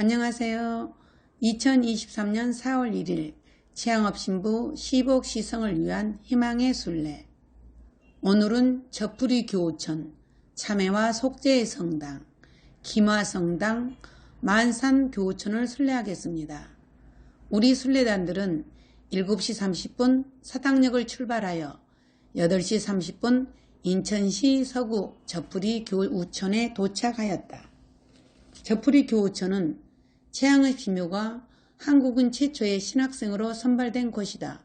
안녕하세요. 2023년 4월 1일 취향업신부 시복 시성을 위한 희망의 순례 오늘은 저풀이 교우천 참회와 속죄의 성당 김화성당 만산 교우천을 순례하겠습니다. 우리 순례단들은 7시 30분 사당역을 출발하여 8시 30분 인천시 서구 저풀이 교우천에 도착하였다. 저풀이 교우천은 최양의 비묘가 한국은 최초의 신학생으로 선발된 곳이다.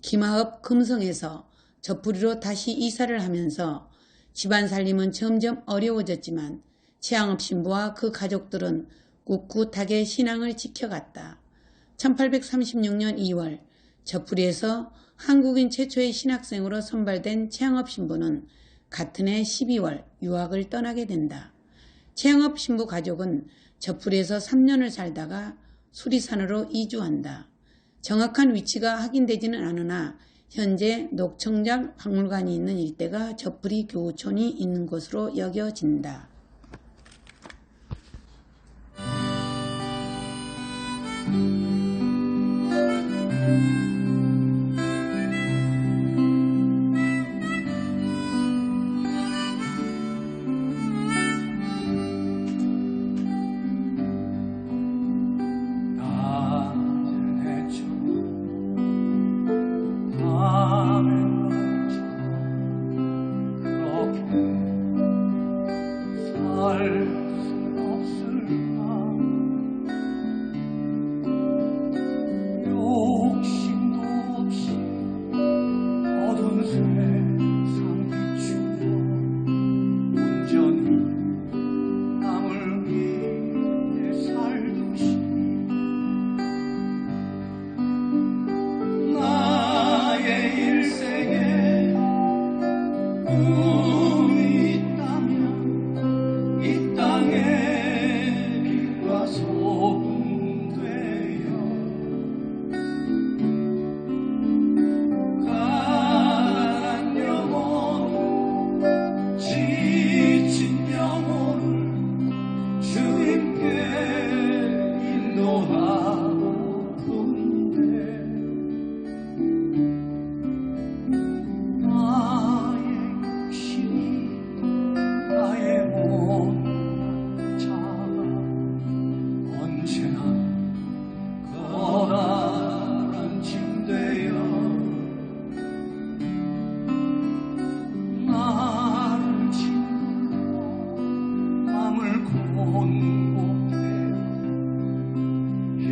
김하업 금성에서 저풀이로 다시 이사를 하면서 집안 살림은 점점 어려워졌지만 최양업 신부와 그 가족들은 꿋꿋하게 신앙을 지켜갔다. 1836년 2월 저풀이에서 한국인 최초의 신학생으로 선발된 최양업 신부는 같은 해 12월 유학을 떠나게 된다. 최양업 신부 가족은 저풀에서 3년을 살다가 수리산으로 이주한다. 정확한 위치가 확인되지는 않으나 현재 녹청장 박물관이 있는 일대가 저풀이 교우촌이 있는 것으로 여겨진다.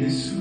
예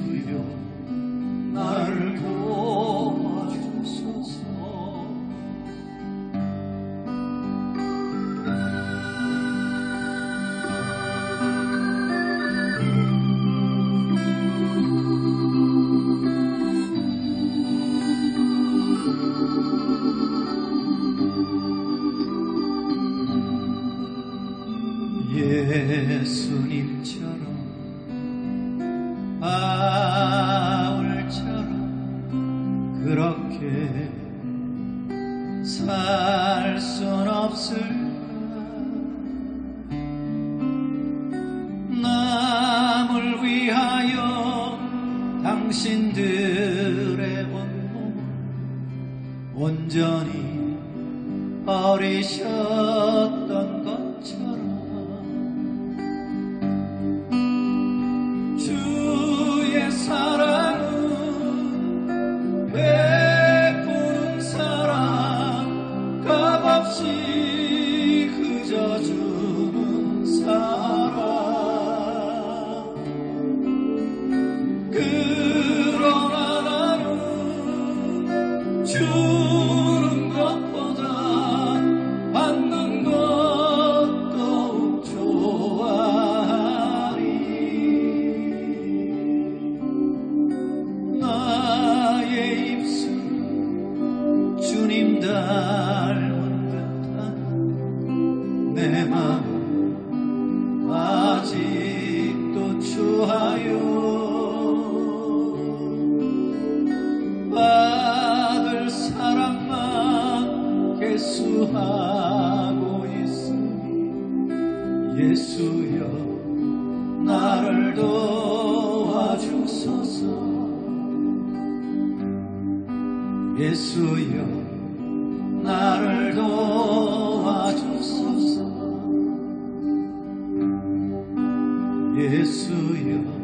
一生 예수여 나를 도와주소서. 예수여 나를 도와주소서. 예수여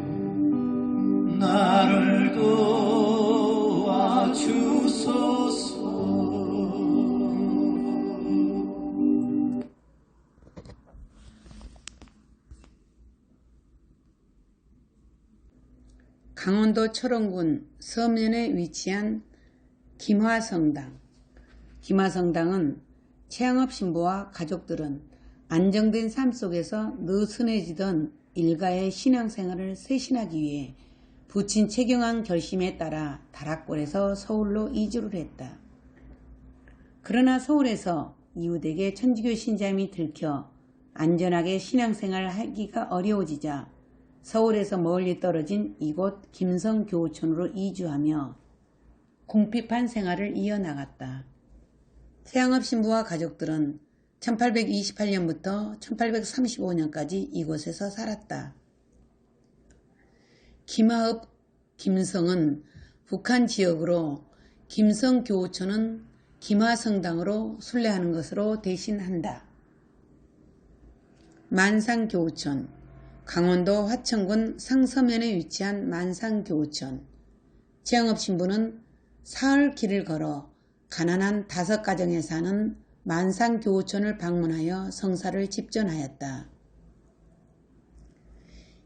강원도 철원군 서면에 위치한 김화성당. 김화성당은 최양업 신부와 가족들은 안정된 삶 속에서 느슨해지던 일가의 신앙생활을 쇄신하기 위해 부친 최경환 결심에 따라 다락골에서 서울로 이주를 했다. 그러나 서울에서 이웃에게 천주교 신자임이 들켜 안전하게 신앙생활을 하기가 어려워지자 서울에서 멀리 떨어진 이곳 김성교우촌으로 이주하며 공핍한 생활을 이어나갔다. 태양업 신부와 가족들은 1828년부터 1835년까지 이곳에서 살았다. 김하읍 김성은 북한 지역으로 김성교우촌은 김화성당으로 순례하는 것으로 대신한다. 만상교우촌 강원도 화천군 상서면에 위치한 만상교우촌 지향업 신부는 사흘 길을 걸어 가난한 다섯 가정에 사는 만상교우촌을 방문하여 성사를 집전하였다.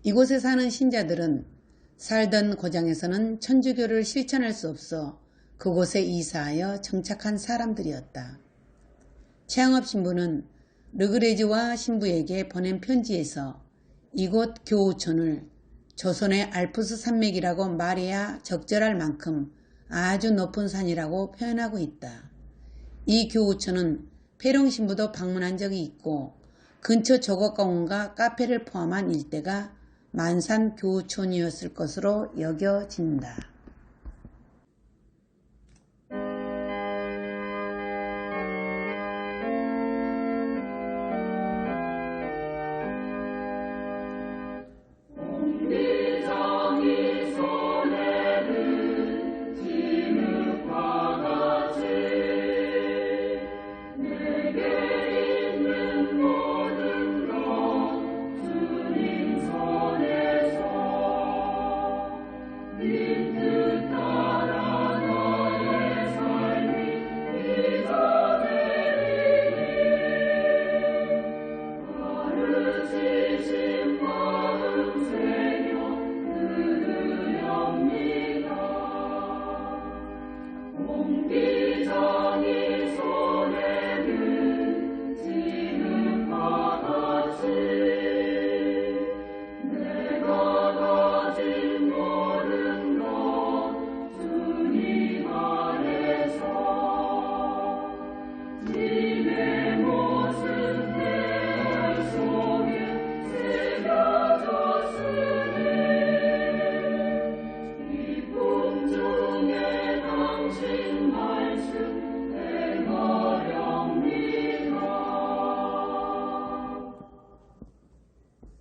이곳에 사는 신자들은 살던 고장에서는 천주교를 실천할 수 없어 그곳에 이사하여 정착한 사람들이었다. 최양업 신부는 르그레즈와 신부에게 보낸 편지에서 이곳 교우촌을 조선의 알프스 산맥이라고 말해야 적절할 만큼 아주 높은 산이라고 표현하고 있다. 이 교우촌은 페롱 신부도 방문한 적이 있고 근처 조각공원과 카페를 포함한 일대가 만산 교우촌이었을 것으로 여겨진다.